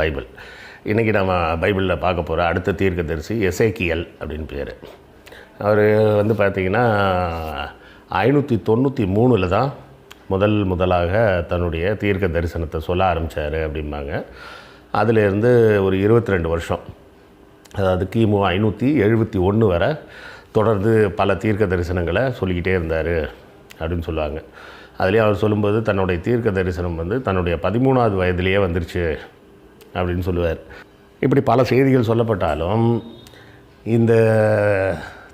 Bible. இன்றைக்கி நம்ம பைபிளில் பார்க்க போகிற அடுத்த தீர்க்கதரிசி எசேக்கியல் அப்படின்னு பேர். அவர் வந்து பார்த்திங்கன்னா ஐநூற்றி தொண்ணூற்றி மூணில் தான் முதல் முதலாக தன்னுடைய தீர்க்க தரிசனத்தை சொல்ல ஆரம்பித்தார் அப்படிம்பாங்க. அதிலேருந்து ஒரு இருபத்தி ரெண்டு வருஷம். அதாவது கிமு ஐநூற்றி எழுபத்தி ஒன்று வரை தொடர்ந்து பல தீர்க்க தரிசனங்களை சொல்லிக்கிட்டே இருந்தார் அப்படின்னு சொல்லுவாங்க. அதுலேயே அவர் சொல்லும்போது தன்னுடைய தீர்க்க தரிசனம் வந்து தன்னுடைய பதிமூணாவது வயதிலேயே வந்துருச்சு அப்படின்னு சொல்லுவார். இப்படி பல செய்திகள் சொல்லப்பட்டாலும் இந்த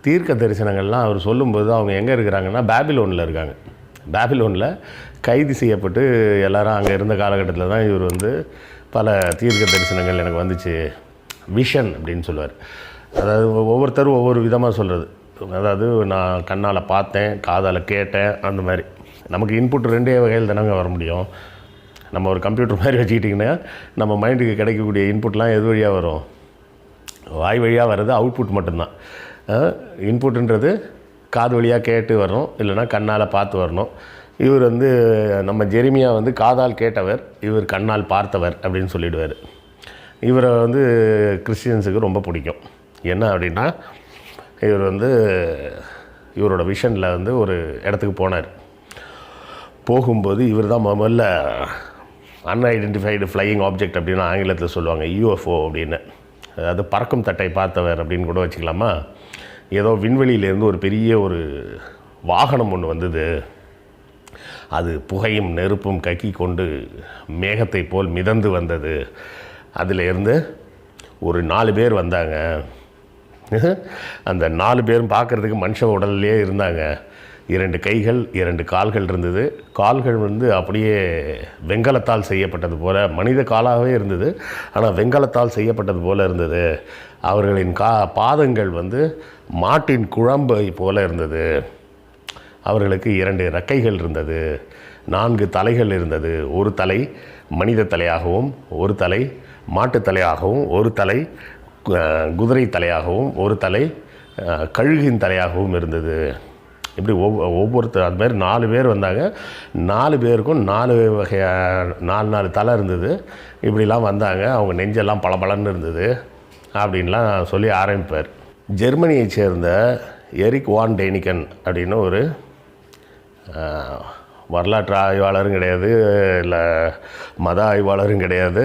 தீர்க்க தரிசனங்கள்லாம் அவர் சொல்லும்போது அவங்க எங்கே இருக்கிறாங்கன்னா பேபிலோனில் இருக்காங்க. பேபிலோனில் கைது செய்யப்பட்டு எல்லாரும் அங்கே இருந்த காலகட்டத்தில் தான் இவர் வந்து பல தீர்க்க தரிசனங்கள் எனக்கு வந்துச்சு. விஷன் அப்படின்னு சொல்லுவார். அதாவது ஒவ்வொருத்தரும் ஒவ்வொரு விதமாக சொல்கிறது அதாவது நான் கண்ணால் பார்த்தேன் காதால் கேட்டேன் அந்த மாதிரி. நமக்கு இன்புட் ரெண்டே வகையில் தானங்க வர முடியும். நம்ம ஒரு கம்ப்யூட்டர் மாதிரி வச்சுக்கிட்டிங்கன்னா நம்ம மைண்டுக்கு கிடைக்கக்கூடிய இன்புட்லாம் எது வழியாக வரும்? வாய் வழியாக வர்றது அவுட்புட் மட்டும்தான். இன்புட்டுன்றது காது வழியாக கேட்டு வரணும் இல்லைன்னா கண்ணால் பார்த்து வரணும் இவர் வந்து நம்ம ஜெரிமியா வந்து காதால் கேட்டவர் இவர் கண்ணால் பார்த்தவர் அப்படின்னு சொல்லிடுவார். இவரை வந்து கிறிஸ்டியன்ஸுக்கு ரொம்ப பிடிக்கும். என்ன அப்படின்னா இவர் வந்து இவரோட விஷனில் வந்து ஒரு இடத்துக்கு போனார். போகும்போது இவர் தான் முதல்ல அன்ஐடென்டிஃபைடு ஃப்ளையிங் ஆப்ஜெக்ட் அப்படின்னு ஆங்கிலத்தில் சொல்லுவாங்க யூஎஃப்ஓ அப்படின்னு. அதாவது பறக்கும் தட்டை பார்த்தவர் அப்படின்னு கூட வச்சுக்கலாமா? ஏதோ விண்வெளியிலேருந்து ஒரு பெரிய ஒரு வாகனம் ஒன்று வந்தது. அது புகையும் நெருப்பும் கக்கி கொண்டு மேகத்தை போல் மிதந்து வந்தது. அதில் இருந்து ஒரு நாலு பேர் வந்தாங்க. அந்த நாலு பேரும் பார்க்குறதுக்கு மனுஷ உடல்லையே இருந்தாங்க. இரண்டு கைகள் இரண்டு கால்கள் இருந்தது. கால்கள் வந்து அப்படியே வெங்கலத்தால் செய்யப்பட்டது போல மனித காலாகவே இருந்தது. ஆனால் வெங்கலத்தால் செய்யப்பட்டது போல இருந்தது. அவர்களின் கா பாதங்கள் வந்து மாட்டின் குழம்பை போல இருந்தது. அவர்களுக்கு இரண்டு ரெக்கைகள் இருந்தது. நான்கு தலைகள் இருந்தது. ஒரு தலை மனித தலையாகவும் ஒரு தலை மாட்டுத் தலையாகவும் ஒரு தலை குதிரை தலையாகவும் ஒரு தலை கழுகின் தலையாகவும் இருந்தது. இப்படி ஒவ்வொ ஒவ்வொருத்தர் அது மாதிரி நாலு பேர் வந்தாங்க. நாலு பேருக்கும் நாலு வகையான நாலு நாலு தலை இருந்தது. இப்படிலாம் வந்தாங்க. அவங்க நெஞ்செல்லாம் பளபளன்னு இருந்தது அப்படின்லாம் சொல்லி ஆரம்பிப்பார். ஜெர்மனியைச் சேர்ந்த எரிக் வான் டெய்னிகன் அப்படின்னு ஒரு வரலாற்று ஆய்வாளரும் கிடையாது இல்லை மத ஆய்வாளரும் கிடையாது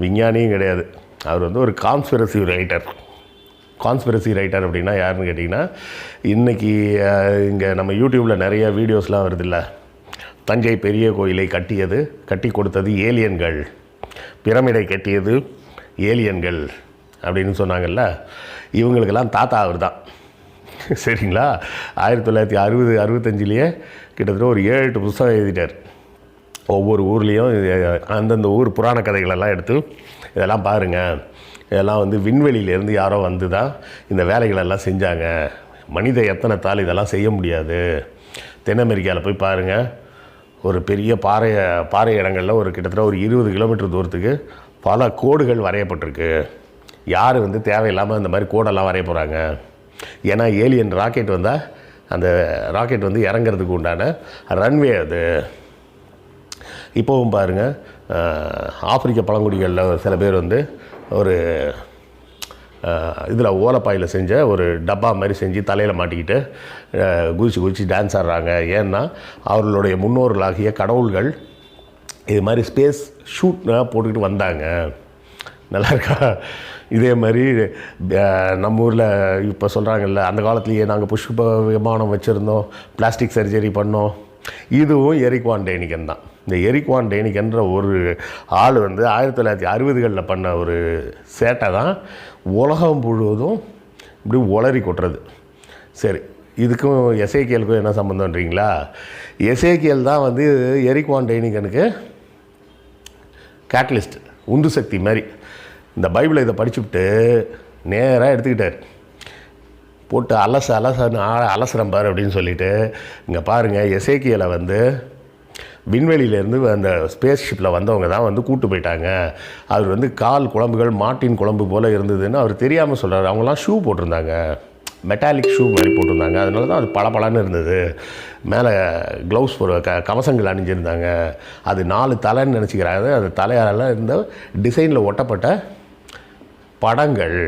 விஞ்ஞானியும் கிடையாது. அவர் வந்து ஒரு கான்ஸ்பிரசி ரைட்டர் கான்ஸ்பிரசி ரைட்டர் அப்படின்னா யாருன்னு கேட்டிங்கன்னா இன்றைக்கி இங்கே நம்ம யூடியூப்பில் நிறைய வீடியோஸ்லாம் வருதில்ல. தஞ்சை பெரிய கோயிலை கட்டியது கட்டி கொடுத்தது ஏலியன்கள். பிரமிடை கட்டியது ஏலியன்கள் அப்படின்னு சொன்னாங்கல்ல. இவங்களுக்கெல்லாம் தாத்தா அவர் தான் சரிங்களா? ஆயிரத்தி தொள்ளாயிரத்தி அறுபது அறுபத்தஞ்சிலேயே கிட்டத்தட்ட ஒரு ஏழு எட்டு புத்தகம் எழுதிட்டார். ஒவ்வொரு ஊர்லேயும் அந்தந்த ஊர் புராண கதைகளெல்லாம் எடுத்து இதெல்லாம் பாருங்கள் இதெல்லாம் வந்து விண்வெளியிலேருந்து யாரோ வந்து தான் இந்த வேலைகளெல்லாம் செஞ்சாங்க. மனித எத்தனத்தால் இதெல்லாம் செய்ய முடியாது. தென் அமெரிக்காவில் போய் பாருங்கள் ஒரு பெரிய பாறை பாறை இடங்களில் ஒரு கிட்டத்தட்ட ஒரு இருபது கிலோமீட்டர் தூரத்துக்கு பல கோடுகள் வரையப்பட்டிருக்கு. யார் வந்து தேவையில்லாமல் இந்த மாதிரி கோடெல்லாம் வரைய போகிறாங்க ஏன்னா ஏலியன் ராக்கெட் வந்தால் அந்த ராக்கெட் வந்து இறங்குறதுக்கு உண்டான ரன்வே அது. இப்போவும் பாருங்கள் ஆப்பிரிக்க பழங்குடிகளில் சில பேர் வந்து ஒரு இதில் ஓலப்பாயில் செஞ்ச ஒரு டப்பா மாதிரி செஞ்சு தலையில் மாட்டிக்கிட்டு குதிச்சு குதிச்சு டான்ஸ் ஆடுறாங்க. ஏன்னா அவர்களுடைய முன்னோர்களாகிய கடவுள்கள் இது மாதிரி ஸ்பேஸ் ஷூட் போட்டுக்கிட்டு வந்தாங்க. நல்லா இருக்கா? இதே மாதிரி நம்ம ஊரில் இப்போ சொல்கிறாங்கல்ல அந்த காலத்துலேயே நாங்கள் புஷ்ப விமானம் வச்சுருந்தோம் பிளாஸ்டிக் சர்ஜரி பண்ணோம். இதுவும் எரிக் வான் டேனிகன் தான். இந்த எரிக்வான் வான் என்ற ஒரு ஆள் வந்து ஆயிரத்தி தொள்ளாயிரத்தி அறுபதுகளில் பண்ண ஒரு சேட்டை தான் உலகம் முழுவதும் இப்படி உளறி கொட்டுறது. சரி இதுக்கும் எசேக்கியலுக்கும் என்ன சம்மந்தம்ன்றீங்களா எசேக்கியல் தான் வந்து எரிக்வான் டெய்னிகனுக்கு கேட்லிஸ்ட் கேட்டலிஸ்ட் உந்து சக்தி மாதிரி. இந்த பைபிளை இதை படிச்சுவிட்டு நேராக எடுத்துக்கிட்டார். போட்டு அலச அலசன்னு அலசுகிறேன் பாரு அப்படின்னு சொல்லிவிட்டு இங்கே பாருங்கள் எசேக்கியலை வந்து விண்வெளியிலேருந்து அந்த ஸ்பேஸ் ஷிப்பில் வந்தவங்க தான் வந்து கூட்டு போயிட்டாங்க. அவர் வந்து கால் குழம்புகள் மாட்டின் குழம்பு போல் இருந்ததுன்னு அவர் தெரியாமல் சொல்கிறார் அவங்களாம் ஷூ போட்டிருந்தாங்க. மெட்டாலிக் ஷூ மாதிரி போட்டிருந்தாங்க. அதனால தான் அது பளபளன்னு இருந்தது. மேலே க்ளவுஸ் ஒரு க கவசங்கள் அணிஞ்சிருந்தாங்க. அது நாலு தலைன்னு நினச்சிக்கிறாங்க. அது தலையாரெல்லாம் இருந்த டிசைனில் ஒட்டப்பட்ட படங்கள்.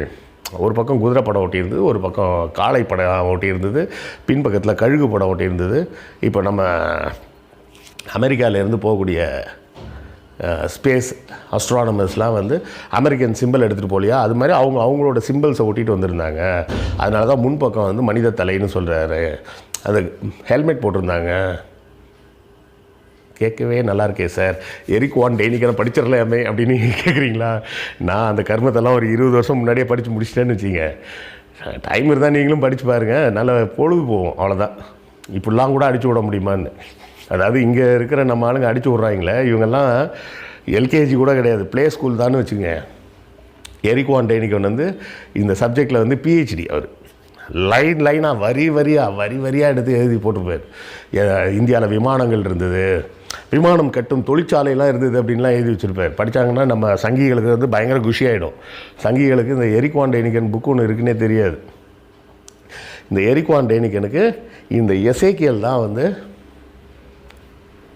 ஒரு பக்கம் குதிரை படம் ஒட்டியிருந்தது ஒரு பக்கம் காளை படம் ஒட்டியிருந்தது பின்பக்கத்தில் கழுகு படம் ஒட்டியிருந்தது. இப்போ நம்ம அமெரிக்காவிலேருந்து போகக்கூடிய ஸ்பேஸ் அஸ்ட்ரானமர்ஸ்லாம் வந்து அமெரிக்கன் சிம்பிள் எடுத்துகிட்டு போலியா அது மாதிரி அவங்க அவங்களோட சிம்பிள்ஸை ஒட்டிட்டு வந்திருந்தாங்க. அதனால தான் முன்பக்கம் வந்து மனித தலைன்னு சொல்கிறாரு அது ஹெல்மெட் போட்டிருந்தாங்க. கேட்கவே நல்லா இருக்கே சார் எரிக் வான் டெய்னிக்கெல்லாம் படிச்சிடலாமே அப்படின்னு கேட்குறீங்களா நான் அந்த கர்மத்தெல்லாம் ஒரு இருபது வருஷம் முன்னாடியே படித்து முடிச்சிட்டேன்னு வச்சிங்க டைம் இருந்தால் நீங்களும் படித்து பாருங்கள் நல்ல பொழுது போகும் அவ்வளோதான் இப்படிலாம் கூட அடிச்சு விட முடியுமான்னு. அதாவது இங்கே இருக்கிற நம்ம ஆளுங்க அடிச்சு விட்றாங்களே இவங்கெல்லாம் எல்கேஜி கூட கிடையாது ப்ளே ஸ்கூல் தான் வச்சுங்க எரிக்வான் டெய்னிக்கன் வந்து இந்த சப்ஜெக்டில் வந்து பிஹெச்டி அவர். லைன் லைனாக வரி வரியாக வரி வரியாக எடுத்து எழுதி போட்டிருப்பார். இந்தியாவில் விமானங்கள் இருந்தது விமானம் கட்டும் தொழிற்சாலையெல்லாம் இருந்தது அப்படின்லாம் எழுதி வச்சுருப்பார். படித்தாங்கன்னா நம்ம சங்கிகளுக்கு வந்து பயங்கர குஷி ஆகிடும் சங்கிகளுக்கு இந்த எரிக்வான் டெய்னிக்கன் புக்கு ஒன்று இருக்குன்னே தெரியாது. இந்த எரிக்வான் டெய்னிக்கனுக்கு இந்த எசேக்கியல் தான் வந்து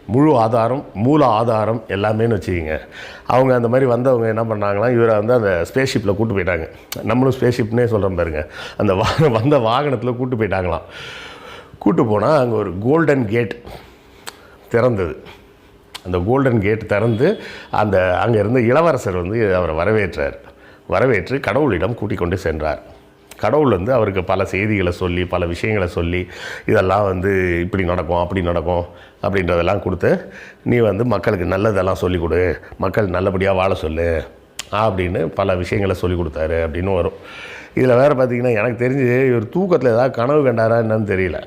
முழு ஆதாரம் மூல ஆதாரம் எல்லாமேன்னு வச்சுக்கிங்க. அவங்க அந்த மாதிரி வந்தவங்க என்ன பண்ணாங்களாம் இவரை வந்து அந்த ஸ்பேஸ்ஷிப்பில் கூட்டு போயிட்டாங்க. நம்மளும் ஸ்பேஸ்ஷிப்னே சொல்கிறோம் பாருங்க. அந்த வா வந்த வாகனத்தில் கூட்டு போயிட்டாங்களாம். கூட்டு போனால் அங்கே ஒரு கோல்டன் கேட் திறந்தது. அந்த கோல்டன் கேட் திறந்து அந்த அங்கே இருந்த இளவரசர் வந்து அவரை வரவேற்றார். வரவேற்று கடவுளிடம் கூட்டிக் கொண்டு சென்றார். கடவுள் வந்து அவருக்கு பல செய்திகளை சொல்லி பல விஷயங்களை சொல்லி இதெல்லாம் வந்து இப்படி நடக்கும் அப்படி நடக்கும் அப்படின்றதெல்லாம் கொடுத்து நீ வந்து மக்களுக்கு நல்லதெல்லாம் சொல்லிக் கொடு. மக்கள் நல்லபடியாக வாழ சொல்லு. அப்படின்னு பல விஷயங்களை சொல்லி கொடுத்தாரு அப்படின்னு வரும். இதில் வேறு பார்த்தீங்கன்னா எனக்கு தெரிஞ்சு இவர் தூக்கத்தில் ஏதாவது கனவு கண்டாரா என்னன்னு தெரியல.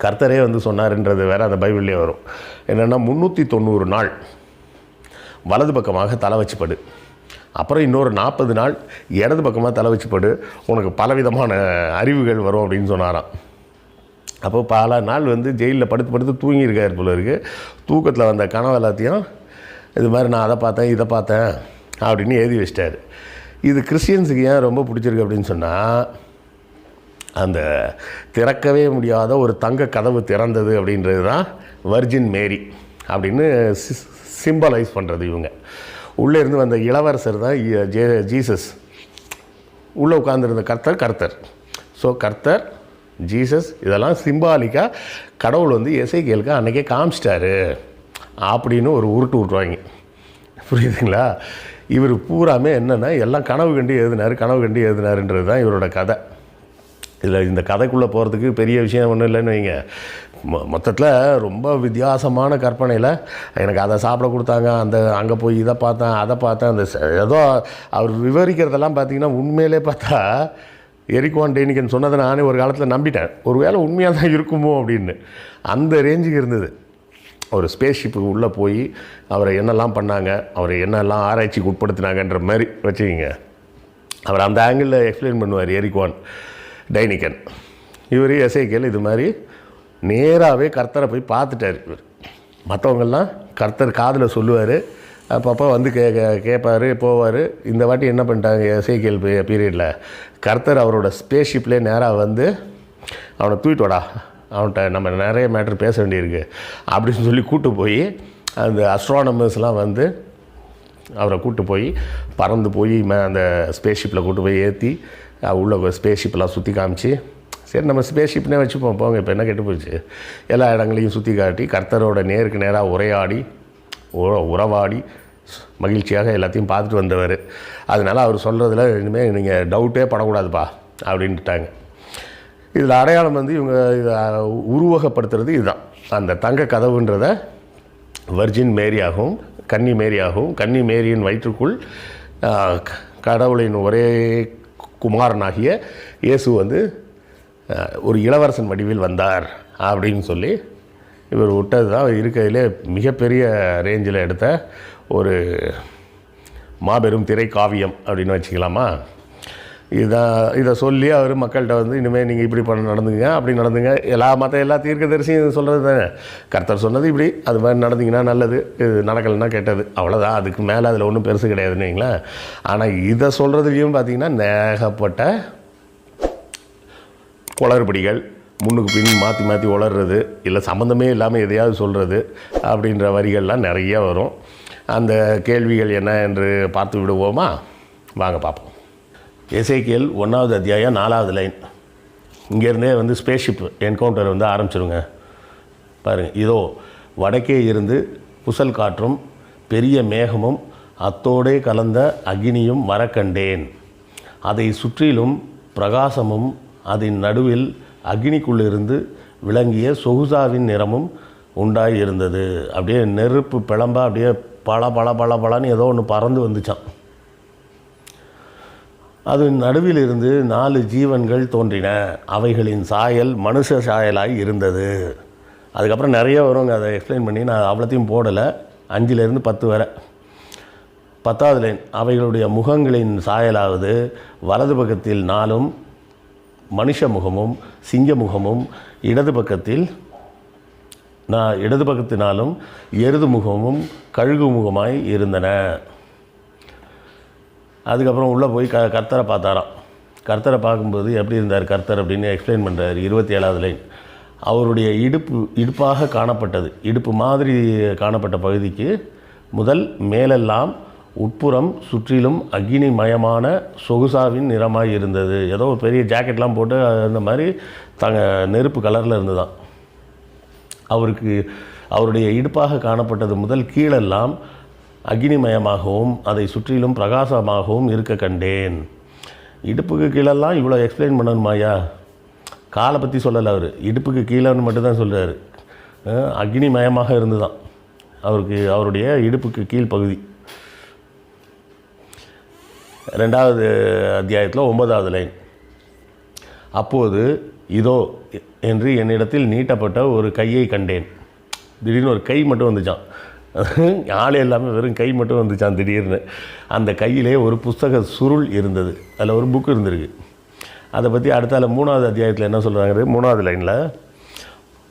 கர்த்தரே வந்து சொன்னார்ன்றது வேறு அந்த பைபிள்லேயே வரும். என்னென்னா முந்நூற்றி தொண்ணூறு நாள் வலது பக்கமாக தலை வச்சுப்படு. அப்புறம் இன்னொரு நாற்பது நாள் இடது பக்கமாக தலை வச்சுப்படு. உனக்கு பலவிதமான அறிவுகள் வரும் அப்படின்னு சொன்னாராம். அப்போ பல நாள் வந்து ஜெயிலில் படுத்து படுத்து தூங்கியிருக்கார் போல இருக்கு. தூக்கத்தில் வந்த கனவு எல்லாத்தையும் இது மாதிரி நான் அதை பார்த்தேன் இதை பார்த்தேன் அப்படின்னு எழுதி வச்சிட்டாரு. இது கிறிஸ்டியன்ஸுக்கு ஏன் ரொம்ப பிடிச்சிருக்கு அப்படின்னு சொன்னால் அந்த திறக்கவே முடியாத ஒரு தங்க கதவு திறந்தது அப்படின்றது தான் வர்ஜின் மேரி அப்படின்னு சிம்பலைஸ் பண்ணுறது இவங்க. உள்ளே இருந்து வந்த இளவரசர் தான் ஜே ஜீசஸ். உள்ளே உட்காந்துருந்த கர்த்தர் கர்த்தர். ஸோ கர்த்தர் ஜீசஸ் இதெல்லாம் சிம்பாலிக்காக கடவுள் வந்து இசைக்கியலுக்கு அன்றைக்கே காமிச்சிட்டாரு அப்படின்னு ஒரு உருட்டு விட்ருவாங்க புரியுதுங்களா? இவர் பூராமே என்னென்னா எல்லாம் கனவு கண்டு எழுதினார் கனவு கண்டு எழுதினாருன்றது தான் இவரோட கதை. இதில் இந்த கதைக்குள்ளே போகிறதுக்கு பெரிய விஷயம் ஒன்றும் இல்லைன்னு வைங்க. மொ மொத்தத்தில் ரொம்ப வித்தியாசமான கற்பனையில் எனக்கு அதை சாப்பிட கொடுத்தாங்க அந்த அங்கே போய் இதை பார்த்தேன் அதை பார்த்தேன் அந்த ஏதோ அவர் விவரிக்கிறதெல்லாம் பார்த்திங்கன்னா உண்மையிலே பார்த்தா எரிக்வான் டெய்னிக்கன் சொன்னதை நானே ஒரு காலத்தில் நம்பிட்டேன். ஒருவேளை உண்மையாக தான் இருக்குமோ அப்படின்னு. அந்த ரேஞ்சுக்கு இருந்தது. ஒரு ஸ்பேஸ் ஷிப்புக்கு உள்ளே போய் அவரை என்னெல்லாம் பண்ணாங்க அவரை என்னெல்லாம் ஆராய்ச்சிக்கு உட்படுத்தினாங்கன்ற மாதிரி வச்சுக்கிங்க. அவர் அந்த ஆங்கிளில் எக்ஸ்பிளைன் பண்ணுவார் எரிக்வான் டைனிக்கன் இவர் எஸ்ஐகேல் இது மாதிரி நேராகவே கர்த்தரை போய் பார்த்துட்டார் இவர். மற்றவங்கெல்லாம் கர்த்தர் காதில் சொல்லுவார். அப்பப்போ வந்து கே கேட்பார் கேட்பாரு போவார். இந்த வாட்டி என்ன பண்ணிட்டாங்க எஸ்ஐகேல் பீரியடில் கர்த்தர் அவரோட ஸ்பேஸ் ஷிப்லே நேராக வந்து அவனை தூக்கிட்டு வாடா. அவன்கிட்ட நம்ம நிறைய மேட்ரு பேச வேண்டியிருக்கு. அப்படின்னு சொல்லி கூட்டு போய் அந்த அஸ்ட்ரானமர்ஸ்லாம் வந்து அவரை கூட்டு போய் பறந்து போய் அந்த ஸ்பேஸ் ஷிப்பில் கூட்டு போய் ஏற்றி உள்ள ஸ்பேஸ் ஷிப்லாம் சுற்றி காமிச்சு சரி நம்ம ஸ்பேஸ் ஷிப்னே வச்சுப்போம் போங்க இப்போ என்ன கெட்டு போச்சு? எல்லா இடங்களையும் சுற்றி காட்டி கர்த்தரோட நேருக்கு நேராக உரையாடி உறவாடி மகிழ்ச்சியாக எல்லாத்தையும் பார்த்துட்டு வந்தவர். அதனால் அவர் சொல்கிறதுல இனிமேல் நீங்கள் டவுட்டே படக்கூடாதுப்பா அப்படின்ட்டாங்க இதில் அடையாளம் வந்து இவங்க இதை உருவகப்படுத்துறது இதுதான். அந்த தங்க கதவுன்றத வர்ஜின் மேரியாகவும் கன்னி மேரியாகவும் கன்னி மேரியின் வயிற்றுக்குள் கடவுளின் ஒரே குமாரனாகிய இயேசு வந்து ஒரு இளவரசன் வடிவில் வந்தார் அப்படின்னு சொல்லி இவர் விட்டது தான். இருக்கையிலே மிகப்பெரிய ரேஞ்சில் எடுத்த ஒரு மாபெரும் திரைக்காவியம் அப்படின்னு வச்சுக்கலாமா? இதான் இதை சொல்லி அவர் மக்கள்கிட்ட வந்து இனிமேல் நீங்கள் இப்படி பண்ண நடந்துங்க அப்படி நடந்துங்க. எல்லா மற்ற எல்லா தீர்க்கதரிசியும் சொல்கிறது தானே? கர்த்தர் சொன்னது இப்படி. அது மாதிரி நடந்தீங்கன்னா நல்லது. இது நடக்கலைன்னா கெட்டது. அவ்வளோதான் அதுக்கு மேலே அதில் ஒன்றும் பெருசு கிடையாதுன்னு வைங்களேன். ஆனால் இதை சொல்கிறதுலையும் பார்த்தீங்கன்னா நேகப்பட்ட குளறுபடிகள் முன்னுக்கு பின் மாற்றி மாற்றி உளறது இல்லை சம்மந்தமே இல்லாமல் எதையாவது சொல்கிறது அப்படின்ற வரிகள்லாம் நிறைய வரும். அந்த கேள்விகள் என்ன என்று பார்த்து விடுவோமா? வாங்க பார்ப்போம். எசேக்கியல் ஒன்றாவது அத்தியாயம் நாலாவது லைன். இங்கேருந்தே வந்து ஸ்பேஸ்ஷிப் என்கவுண்டர் வந்து ஆரம்பிச்சிருங்க. பாருங்கள் இதோ வடக்கே இருந்து புசல் காற்றும் பெரிய மேகமும் அத்தோடே கலந்த அக்னியும் வரக்கண்டேன். அதை சுற்றிலும் பிரகாசமும் அதன் நடுவில் அக்னிக்குள்ளிருந்து விளங்கிய சொகுசாவின் நிறமும் உண்டாகி இருந்தது அப்படியே நெருப்பு பிளம்பா அப்படியே பல பல பல பலன்னு ஏதோ ஒன்று பறந்து வந்துச்சான் அது நடுவில் இருந்து நாலு ஜீவன்கள் தோன்றின. அவைகளின் சாயல் மனுஷ சாயலாய் இருந்தது. அதுக்கப்புறம் நிறைய வரும் அதை எக்ஸ்பிளைன் பண்ணி. நான் அவ்வளோத்தையும் போடலை. அஞ்சுலேருந்து பத்து வரை. பத்தாவது லைன் அவைகளுடைய முகங்களின் சாயலாவது வலது பக்கத்தில் நாலும் மனுஷ முகமும் சிங்க முகமும் இடது பக்கத்தில் நான் இடது பக்கத்தினாலும் எருது முகமும் கழுகு முகமாய் இருந்தன. அதுக்கப்புறம் உள்ளே போய் க கர்த்தரை பார்த்தாராம். கர்த்தரை பார்க்கும்போது எப்படி இருந்தார் கர்த்தர் அப்படின்னு எக்ஸ்பிளைன் பண்ணுறாரு இருபத்தி ஏழாவது லைன் அவருடைய இடுப்பு இடுப்பாக காணப்பட்டது. இடுப்பு மாதிரி காணப்பட்ட பகுதிக்கு முதல் மேலெல்லாம் உட்புறம் சுற்றிலும் அக்னிமயமான சொகுசாவின் நிறமாய் இருந்தது. ஏதோ ஒரு பெரிய ஜாக்கெட்லாம் போட்டு அந்த மாதிரி தங்க நெருப்பு கலரில் இருந்துதான் அவருக்கு அவருடைய இடுப்பாக காணப்பட்டது முதல் கீழெல்லாம் அக்னிமயமாகவும் அதை சுற்றிலும் பிரகாசமாகவும் இருக்க கண்டேன். இடுப்புக்கு கீழெல்லாம் இவ்வளோ எக்ஸ்பிளைன் பண்ணணுமாயா காலை பற்றி சொல்லலை அவர். இடுப்புக்கு கீழேன்னு மட்டும்தான் சொல்கிறாரு அக்னிமயமாக இருந்துதான் அவருக்கு அவருடைய இடுப்புக்கு கீழ் பகுதி ரெண்டாவது அத்தியாயத்தில் ஒன்பதாவது லைன். அப்போது இதோ என்று என்னிடத்தில் நீட்டப்பட்ட ஒரு கையை கண்டேன். திடீர்னு ஒரு கை மட்டும் வந்துச்சான். ஆளே இல்லாமல் வெறும் கை மட்டும் வந்துச்சான் திடீர்னு. அந்த கையிலே ஒரு புஸ்தக சுருள் இருந்தது. அதில் ஒரு புக் இருந்திருக்கு. அதை பற்றி அடுத்தால மூணாவது அத்தியாயத்தில் என்ன சொல்கிறாங்க மூணாவது லைனில்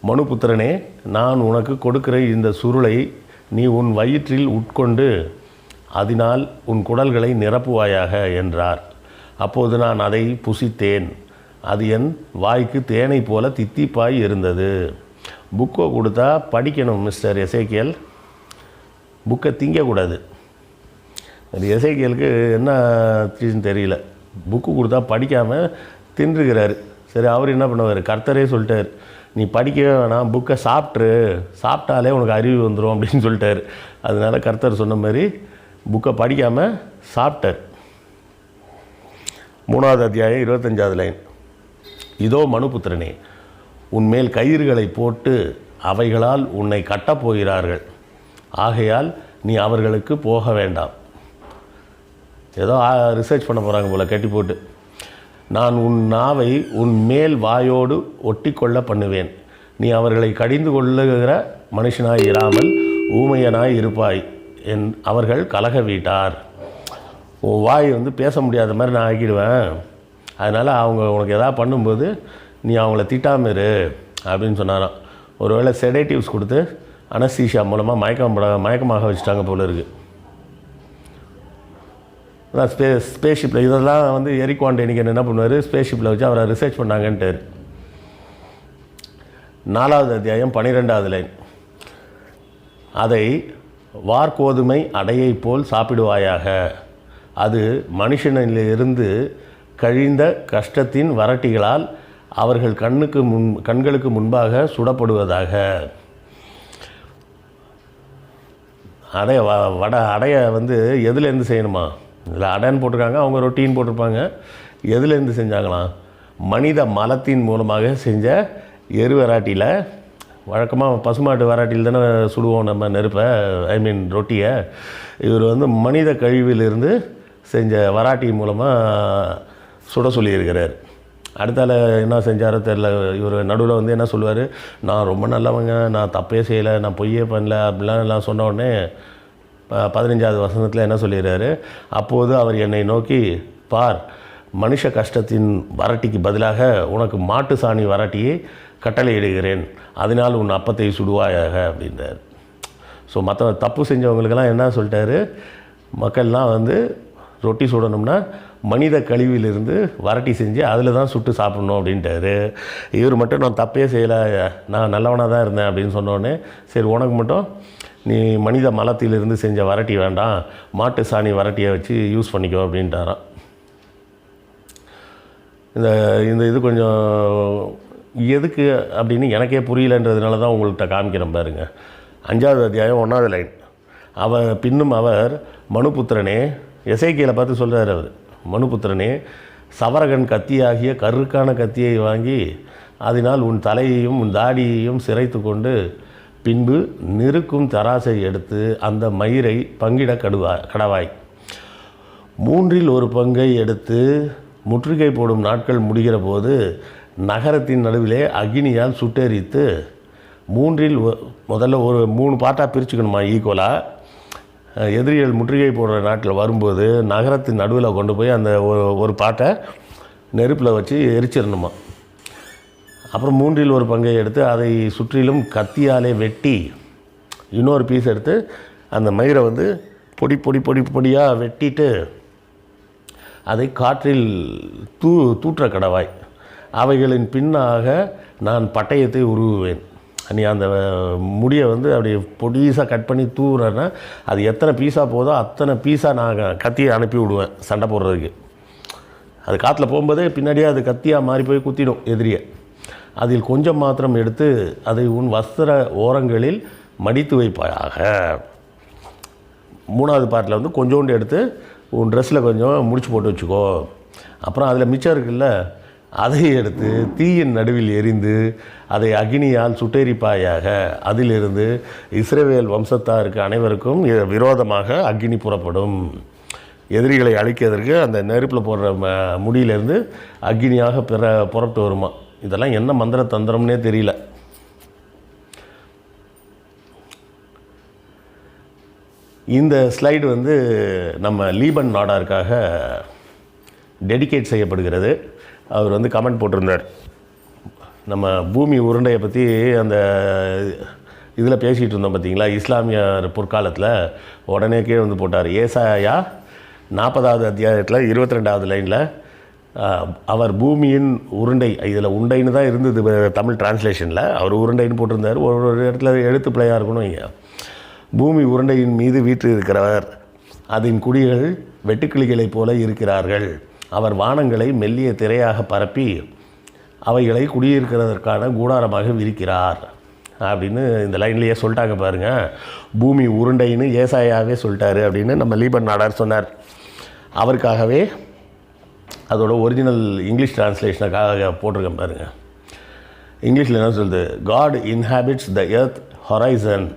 மனுபுத்திரனே நான் உனக்கு கொடுக்கிற இந்த சுருளை நீ உன் வயிற்றில் உட்கொண்டு அதனால் உன் குடல்களை நிரப்புவாயாக என்றார். அப்போது நான் அதை புசித்தேன். அது என் வாய்க்கு தேனை போல தித்திப்பாய் இருந்தது. புக்கை கொடுத்தா படிக்கணும் மிஸ்டர் எசேக்கியல். புக்கை திங்கக்கூடாது. அது எசேக்கியலுக்கு என்ன ரீசன் தெரியல. புக்கு கொடுத்தா படிக்காமல் தின்றுக்கிறாரு சரி அவர் என்ன பண்ணுவார்? கர்த்தரே சொல்லிட்டார் நீ படிக்கவே வேணாம் புக்கை சாப்பிட்ரு சாப்பிட்டாலே உனக்கு அறிவு வந்துடும் அப்படின்னு சொல்லிட்டார். அதனால கர்த்தர் சொன்ன மாதிரி புக்கை படிக்காமல் சாப்பிட்டார். மூணாவது அத்தியாயம் இருபத்தஞ்சாவது லைன். இதோ மனுபுத்திரனே உன்மேல் கயிறுகளை போட்டு அவைகளால் உன்னை கட்டப் போகிறார்கள். ஆகையால் நீ அவர்களுக்கு போக வேண்டாம். ஏதோ ரிசர்ச் பண்ண போகிறாங்க போல் கட்டி போட்டு. நான் உன் நாவை உன் மேல் வாயோடு ஒட்டி கொள்ள பண்ணுவேன். நீ அவர்களை கடிந்து கொள்ளுகிற மனுஷனாய் இராமல் ஊமையனாய் இருப்பாய். என் அவர்கள் கலக வீட்டார். உன் வாய் வந்து பேச முடியாத மாதிரி நான் ஆக்கிடுவேன். அதனால் அவங்க உனக்கு எதாவது பண்ணும்போது நீ அவங்கள திட்டாமல் இரு அப்படின்னு சொன்னாராம். ஒருவேளை செடேட்டிவ்ஸ் கொடுத்து அனசீஷா மூலமாக மயக்கம் பட மயக்கமாக வச்சுட்டாங்க போல இருக்குது அதான் ஸ்பே ஸ்பேஸ்ஷிப்பில் இதெல்லாம் வந்து எரிக் வாண்டேனிக்கன் என்ன பண்ணுவார்? ஸ்பேஸ்ஷிப்பில் வச்சு அவரை ரிசர்ச் பண்ணாங்கன்ட்டார். நாலாவது அத்தியாயம் பன்னிரெண்டாவது லைன் அதை வார்கோதுமை அடையை போல் சாப்பிடுவாயாக. அது மனுஷனிலிருந்து கழிந்த கஷ்டத்தின் வரட்டிகளால் அவர்கள் கண்ணுக்கு முன் கண்களுக்கு முன்பாக சுடப்படுவதாக. அடைய வ வடை அடைய வந்து எதுலேருந்து செய்யணுமா? இதில் அடைன்னு போட்டிருக்காங்க அவங்க ரொட்டின்னு போட்டிருப்பாங்க. எதுலேருந்து செஞ்சாங்களாம்? மனித மலத்தின் மூலமாக செஞ்ச எருவராட்டியில் வழக்கமாக பசுமாட்டு வராட்டியில் தானே சுடுவோம் நம்ம நெருப்பை ஐ மீன் ரொட்டியை. இவர் வந்து மனித கழிவிலிருந்து செஞ்ச வராட்டி மூலமாக சுட சொல்லியிருக்கிறார். அடுத்தால என்ன செஞ்சாரோ தெரில இவர் நடுவில் வந்து என்ன சொல்லுவார்? நான் ரொம்ப நல்லவங்க நான் தப்பே செய்யலை நான் பொய்யே பண்ணல அப்படிலாம் எல்லாம் சொன்ன உடனே ப- பதினஞ்சாவது வசனத்தில் என்ன சொல்லிடுறாரு அப்போது அவர் என்னை நோக்கி பார் மனுஷ கஷ்டத்தின் வரட்டிக்கு பதிலாக உனக்கு மாட்டு சாணி வரட்டியை கட்டளையிடுகிறேன். அதனால் உன் அப்பத்தை சுடுவாயாக அப்படின்றார். ஸோ மற்ற தப்பு செஞ்சவங்களுக்கெல்லாம் என்ன சொல்லிட்டாரு? மக்கள்லாம் வந்து ரொட்டி சுடணும்னா மனித கழிவிலிருந்து வரட்டி செஞ்சு அதில் தான் சுட்டு சாப்பிட்ணும் அப்படின்ட்டாரு. இவர் மட்டும் நான் தப்பே செய்யலை நான் நல்லவனாக தான் இருந்தேன் அப்படின்னு சொன்னோடனே சரி உனக்கு மட்டும் நீ மனித மலத்திலிருந்து செஞ்ச வரட்டி வேண்டாம் மாட்டு சாணி வரட்டியை வச்சு யூஸ் பண்ணிக்கோ அப்படின்ட்டாரான் இந்த இந்த இது கொஞ்சம் எதுக்கு அப்படின்னு எனக்கே புரியலன்றதுனால தான் உங்கள்கிட்ட காமிக்கிறேன் பாருங்க. அஞ்சாவது அத்தியாயம் ஒன்றாவது லைன் அவர் பின்னும் அவர் மனுபுத்திரனே எசைக்கியில் பார்த்து சொல்கிறார் அவர். மனுபுத்திரனே சவரகன் கத்தியாகிய கருக்கான கத்தியை வாங்கி அதனால் உன் தலையையும் உன் தாடியையும் சிரைத்து கொண்டு பின்பு நெருக்கும் தராசை எடுத்து அந்த மயிரை பங்கிட கடுவா கடவாய். மூன்றில் ஒரு பங்கை எடுத்து முற்றுகை போடும் நாட்கள் முடிகிற போது நகரத்தின் நடுவிலே அக்னியால் சுட்டெரித்து மூன்றில் முதல்ல ஒரு மூணு பாட்டாக பிரிச்சுக்கணுமா ஈக்குவலாக எதிரிகள் முற்றுகை போடுற நாட்டில் வரும்போது நகரத்தின் நடுவில் கொண்டு போய் அந்த ஒரு ஒரு பாட்டை நெருப்பில் வச்சு எரிச்சிடணுமா? அப்புறம் மூன்றில் ஒரு பங்கை எடுத்து அதை சுற்றிலும் கத்தியாலே வெட்டி இன்னொரு பீஸ் எடுத்து அந்த மயிரை வந்து பொடி பொடி பொடி பொடியாக வெட்டிட்டு அதை காற்றில் தூ தூற்ற கடவாய். அவைகளின் பின்னாக நான் பட்டயத்தை உருவுவேன். நீ அந்த முடியை வந்து அப்படி பொடிசாக கட் பண்ணி தூவுறேன்னா அது எத்தனை பீஸாக போதோ அத்தனை பீஸாக நான் கத்தியை அனுப்பி விடுவேன் சண்டை போடுறதுக்கு. அது காற்றுல போகும்போதே பின்னாடியே அது கத்தியாக மாறி போய் குத்திடும் எதிரியை. அதில் கொஞ்சம் மாத்திரம் எடுத்து அதை உன் வஸ்திர ஓரங்களில் மடித்து வைப்பாயாக. மூணாவது பாட்டில் வந்து கொஞ்சோண்டு எடுத்து உன் ட்ரெஸ்ஸில் கொஞ்சம் முடிச்சு போட்டு வச்சுக்கோ. அப்புறம் அதில் மிச்சம் இருக்குல்ல அதை எடுத்து தீயின் நடுவில் எரிந்து அதை அக்னியால் சுட்டெரிப்பாயாக. அதிலிருந்து இஸ்ரேவேல் வம்சத்தாருக்கு அனைவருக்கும் விரோதமாக அக்னி புறப்படும். எதிரிகளை அழிக்கிறதுக்கு அந்த நெருப்பில் போடுற ம முடியிலேருந்து அக்னியாக பிற புறப்பட்டு வருமா? இதெல்லாம் என்ன மந்திர தந்திரம்னே தெரியல. இந்த ஸ்லைடு வந்து நம்ம லீபன் நாடாருக்காக டெடிகேட் செய்யப்படுகிறது. அவர் வந்து கமெண்ட் போட்டிருந்தார். நம்ம பூமி உருண்டையை பற்றி அந்த இதில் பேசிகிட்டு இருந்தோம் பார்த்தீங்களா இஸ்லாமியர் பொற்காலத்தில் உடனே கீழே வந்து போட்டார். ஏசாயா நாற்பதாவது அத்தியாயத்தில் இருபத்தி ரெண்டாவது லைனில் அவர் பூமியின் உருண்டை இதில் உண்டைன்னு தான் இருந்தது தமிழ் டிரான்ஸ்லேஷனில் அவர் உருண்டைன்னு போட்டிருந்தார். ஒரு ஒரு இடத்துல எழுத்து பிள்ளையாக இருக்கணும் இங்கே. பூமி உருண்டையின் மீது வீற்று இருக்கிறவர் அதன் குடிகள் வெட்டுக்கிளிகளைப் போல இருக்கிறார்கள். அவர் வானங்களை மெல்லிய திரையாக பரப்பி அவைகளை குடியிருக்கிறதற்கான கூடாரமாக விரிக்கிறார். அப்படின்னு இந்த லைன்லேயே சொல்லிட்டாங்க பாருங்க. பூமி உருண்டைன்னு ஏசாயாவே சொல்லிட்டாரு அப்படின்னு நம்ம லீபன் நாடார் சொன்னார். அவருக்காகவே அதோட ஒரிஜினல் இங்கிலீஷ் டிரான்ஸ்லேஷனுக்காக போட்டிருக்கேன் பாருங்கள் இங்கிலீஷில் என்ன சொல்லுது? God inhabits the earth horizon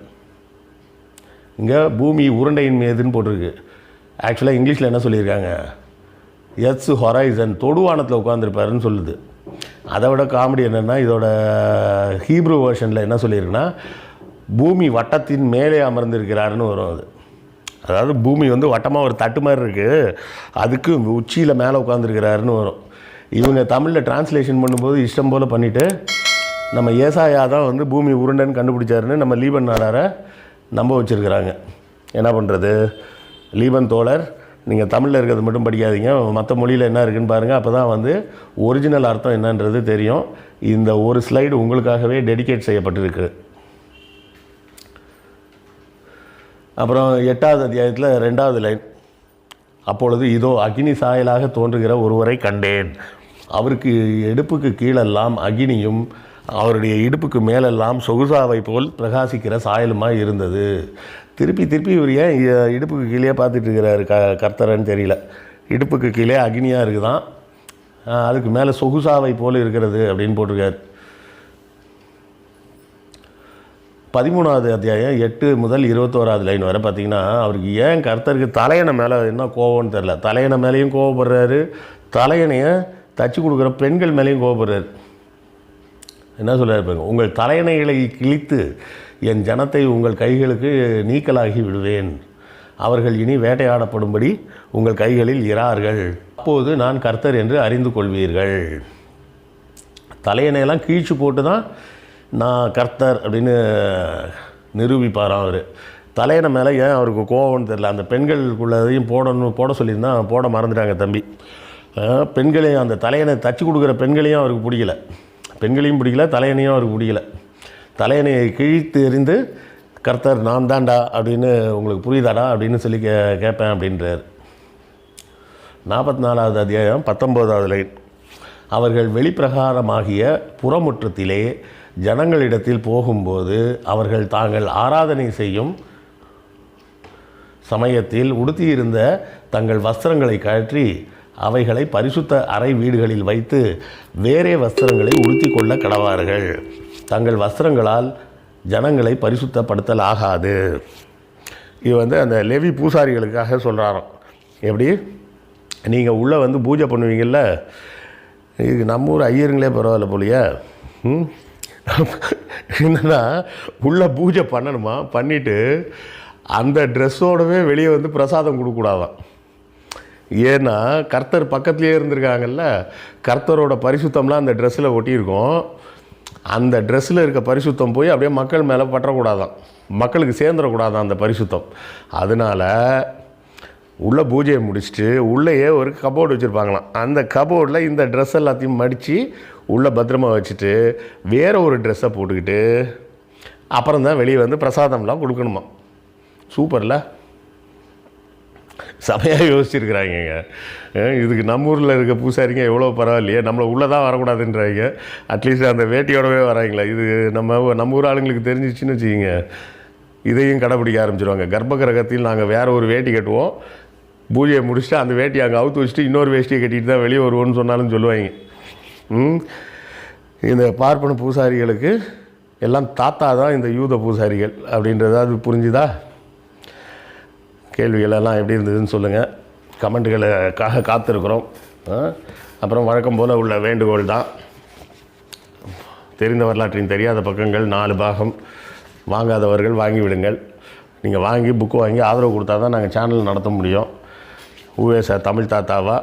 இங்கே பூமி உருண்டையின் மீதுன்னு போட்டிருக்கு. ஆக்சுவலாக இங்கிலீஷில் என்ன சொல்லியிருக்காங்க? எஸ் ஹொரைசன் தொடுவானத்தில் உட்காந்துருப்பாருன்னு சொல்லுது. அதை விட காமெடி என்னென்னா இதோட ஹீப்ரூ வேர்ஷனில் என்ன சொல்லியிருக்குன்னா பூமி வட்டத்தின் மேலே அமர்ந்திருக்கிறாருன்னு வரும் அது. அதாவது பூமி வந்து வட்டமாக ஒரு தட்டு மாதிரி இருக்குது அதுக்கு உச்சியில் மேலே உட்காந்துருக்கிறாருன்னு வரும். இவங்க தமிழில் டிரான்ஸ்லேஷன் பண்ணும்போது இஷ்டம் போல் பண்ணிவிட்டு நம்ம ஏசாயா தான் வந்து பூமி உருண்டைன்னு கண்டுபிடிச்சாருன்னு நம்ம லீபன் நாடாரை நம்ப வச்சுருக்கிறாங்க. என்ன பண்ணுறது லீபன் தோழர் நீங்கள் தமிழில் இருக்கிறது மட்டும் படிக்காதீங்க. மற்ற மொழியில் என்ன இருக்குன்னு பாருங்கள் அப்போ தான் வந்து ஒரிஜினல் அர்த்தம் என்னன்றது தெரியும். இந்த ஒரு ஸ்லைடு உங்களுக்காகவே டெடிகேட் செய்யப்பட்டிருக்கு. அப்புறம் எட்டாவது அத்தியாயத்தில் ரெண்டாவது லைன் அப்பொழுது இதோ அக்னி சாயலாக தோன்றுகிற ஒருவரை கண்டேன். அவருக்கு இடுப்புக்கு கீழெல்லாம் அக்னியும் அவருடைய இடுப்புக்கு மேலெல்லாம் சொகுசாவை போல் பிரகாசிக்கிற சாயலுமாய் இருந்தது. திருப்பி திருப்பி இவர் ஏன் இடுப்புக்கு கீழே பார்த்துட்டு இருக்கிறாரு? க கர்த்தரன்னு தெரியல. இடுப்புக்கு கீழே அக்னியாக இருக்குதான். அதுக்கு மேலே சொகுசாவை போல் இருக்கிறது அப்படின்னு போட்டிருக்காரு. பதிமூணாவது அத்தியாயம் எட்டு முதல் இருபத்தோராவது லைன் வரை பார்த்தீங்கன்னா அவருக்கு ஏன் கர்த்தருக்கு தலையணை மேலே என்ன கோவம்னு தெரில தலையணை மேலேயும் கோவப்படுறாரு தலையணையை தச்சு கொடுக்குற பெண்கள் மேலேயும் கோவப்படுறாரு என்ன சொல்கிறார் பாருங்க உங்கள் தலையணைகளை கிழித்து என் ஜனத்தை உங்கள் கைகளுக்கு நீக்கலாகி விடுவேன். அவர்கள் இனி வேட்டையாடப்படும்படி உங்கள் கைகளில் இரார்கள் அப்போது நான் கர்த்தர் என்று அறிந்து கொள்வீர்கள். தலையணையெல்லாம் கீழ்ச்சி போட்டு தான் நான் கர்த்தர் அப்படின்னு நிரூபிப்பாராம் அவர். தலையணை மேலே ஏன் அவருக்கு கோவம்னு தெரில அந்த பெண்களுக்குள்ளதையும் போடணும் போட சொல்லியிருந்தான் போட மறந்துட்டாங்க தம்பி. பெண்களையும் அந்த தலையணை தச்சு கொடுக்குற பெண்களையும் அவருக்கு பிடிக்கல. பெண்களையும் பிடிக்கல தலையணையும் அவருக்கு பிடிக்கல. தலையணையை கிழித்து எறிந்து கர்த்தர் நான் தான்டா அப்படின்னு உங்களுக்கு புரியுதாடா அப்படின்னு சொல்லி கே கேட்பேன் அப்படின்றார். நாற்பத்தி நாலாவது அத்தியாயம் பத்தொம்போதாவது லைன். அவர்கள் வெளிப்பிரகாரமாகிய புறமுற்றத்திலே ஜனங்களிடத்தில் போகும்போது அவர்கள் தாங்கள் ஆராதனை செய்யும் சமயத்தில் உடுத்தியிருந்த தங்கள் வஸ்திரங்களை கழற்றி அவைகளை பரிசுத்த அறை வீடுகளில் வைத்து வேறே வஸ்திரங்களை உடுத்தி கொள்ள கடவார்கள். தங்கள் வஸ்திரங்களால் ஜனங்களை பரிசுத்தப்படுத்தல் ஆகாது இது வந்து அந்த லெவி பூசாரிகளுக்காக சொல்கிறாராம் எப்படி? நீங்கள் உள்ளே வந்து பூஜை பண்ணுவீங்கள்ல இது நம்ம ஊர் ஐயருங்களே பரவாயில்ல போலியே. என்னென்னா என்னன்னா உள்ளே பூஜை பண்ணணுமா? பண்ணிவிட்டு அந்த ட்ரெஸ்ஸோடவே வெளியே வந்து பிரசாதம் கொடுக்கூடாதான் ஏன்னா கர்த்தர் பக்கத்துலேயே இருந்திருக்காங்கல்ல? கர்த்தரோட பரிசுத்தம்லாம் அந்த ட்ரெஸ்ஸில் ஒட்டியிருக்கோம். அந்த ட்ரெஸ்ஸில் இருக்க பரிசுத்தம் போய் அப்படியே மக்கள் மேலே பற்றக்கூடாதான். மக்களுக்கு சேர்ந்துடக்கூடாதான் அந்த பரிசுத்தம். அதனால் உள்ளே பூஜையை முடிச்சுட்டு உள்ளேயே ஒரு கபோர்டு வச்சுருப்பாங்களாம். அந்த கபோர்டில் இந்த ட்ரெஸ் எல்லாத்தையும் மடித்து உள்ளே பத்திரமா வச்சுட்டு வேறு ஒரு ட்ரெஸ்ஸை போட்டுக்கிட்டு அப்புறம் தான் வெளியே வந்து பிரசாதம்லாம் கொடுக்கணுமா சூப்பரில்? செமையாக யோசிச்சிருக்கிறாங்க இதுக்கு நம்ம ஊரில் இருக்க பூசாரிங்க எவ்வளோ பரவாயில்லையே நம்மளை உள்ளே தான் வரக்கூடாதுன்றாங்க. அட்லீஸ்ட் அந்த வேட்டியோடவே வராங்களே. இது நம்ம நம்ம ஊர் ஆளுங்களுக்கு தெரிஞ்சிச்சுன்னு வச்சுக்கிங்க. இதையும் கடைப்பிடிக்க ஆரம்பிச்சிருவாங்க. கர்ப்ப கிரகத்தில் நாங்கள் வேறு ஒரு வேட்டி கட்டுவோம். பூஜையை முடிச்சுட்டு அந்த வேட்டியை அங்கே அவுத்து வச்சுட்டு இன்னொரு வேஷ்டியை கட்டிட்டு தான் வெளியே வருவோன்னு சொன்னாலும் சொல்லுவாங்க. ம்? இந்த பார்ப்பன பூசாரிகளுக்கு எல்லாம் தாத்தா தான் இந்த யூத பூசாரிகள் அப்படின்றது அது புரிஞ்சுதா? கேள்விகளெல்லாம் எப்படி இருந்ததுன்னு சொல்லுங்கள் கமெண்ட்டுகளுக்காக காத்திருக்கிறோம். அப்புறம் வழக்கம் போல் உள்ள வேண்டுகோள் தான். தெரிந்த வரலாற்றின் தெரியாத பக்கங்கள் நாலு பாகம். வாங்காதவர்கள் வாங்கி விடுங்கள். நீங்கள் வாங்கி புக்கு வாங்கி ஆதரவு கொடுத்தா தான் நாங்கள் சேனல் நடத்த முடியும். ஊவேச தமிழ் தாத்தாவா?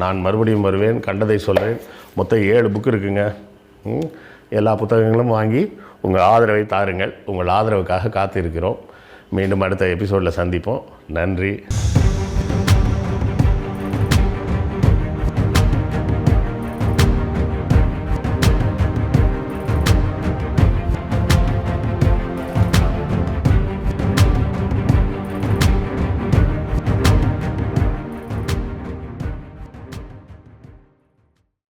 நான் மறுபடியும் வருவேன் கண்டதை சொல்கிறேன் மொத்தம் ஏழு புக்கு இருக்குங்க. எல்லா புத்தகங்களும் வாங்கி உங்கள் ஆதரவை தாருங்கள். உங்கள் ஆதரவுக்காக காத்திருக்கிறோம். மீண்டும் அடுத்த எபிசோடில் சந்திப்போம். நன்றி.